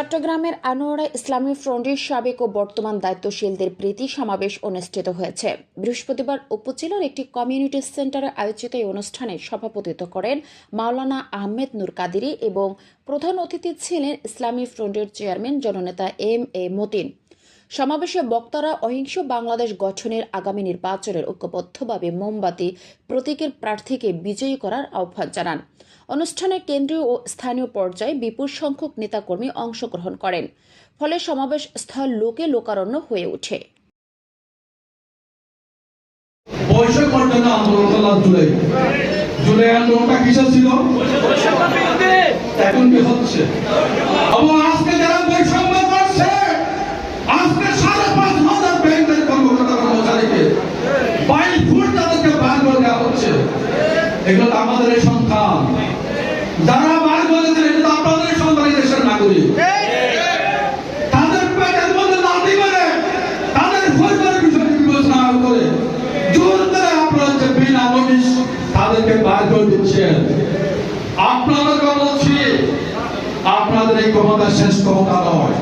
চট্টগ্রামের আনোয়ারা ইসলামী ফ্রন্টের সাবেক ও বর্তমান দায়িত্বশীলদের প্রীতি সমাবেশ অনুষ্ঠিত হয়েছে। বৃহস্পতিবার উপজেলার একটি কমিউনিটি সেন্টারে আয়োজিত এই অনুষ্ঠানে সভাপতিত্ব করেন মাওলানা আহমেদ নুর কাদিরি এবং প্রধান অতিথি ছিলেন ইসলামী ফ্রন্টের চেয়ারম্যান জননেতা এম এ মতিন। সমাবেশে বক্তারা অহিংস বাংলাদেশ গঠনের আগামী নির্বাচনের ঐক্যবদ্ধভাবে মোমবাতি প্রতীকের প্রার্থীকে বিজয়ী করার আহ্বান জানান। অনুষ্ঠানে কেন্দ্রীয় ও স্থানীয় পর্যায়ে বিপুল সংখ্যক নেতাকর্মী অংশগ্রহণ করেন। ফলে সমাবেশ স্থল লোকে লোকারণ্য হয়ে ওঠে। জুলাই। আন্দোলনটা কিসের ছিল? এখন কি হচ্ছে? এবং আজকে যারা ফুট তাদেরকে বার করে দেওয়া হচ্ছে। এগুলো আমাদের সন্তান। যারা বার করেছেন এগুলো তো আপনাদের সন্তান দেশের নাগরিক। করে দিচ্ছেন। আপনাদেরকে বলছি, আপনাদের এই ক্ষমতা শেষ ক্ষমতা নয়।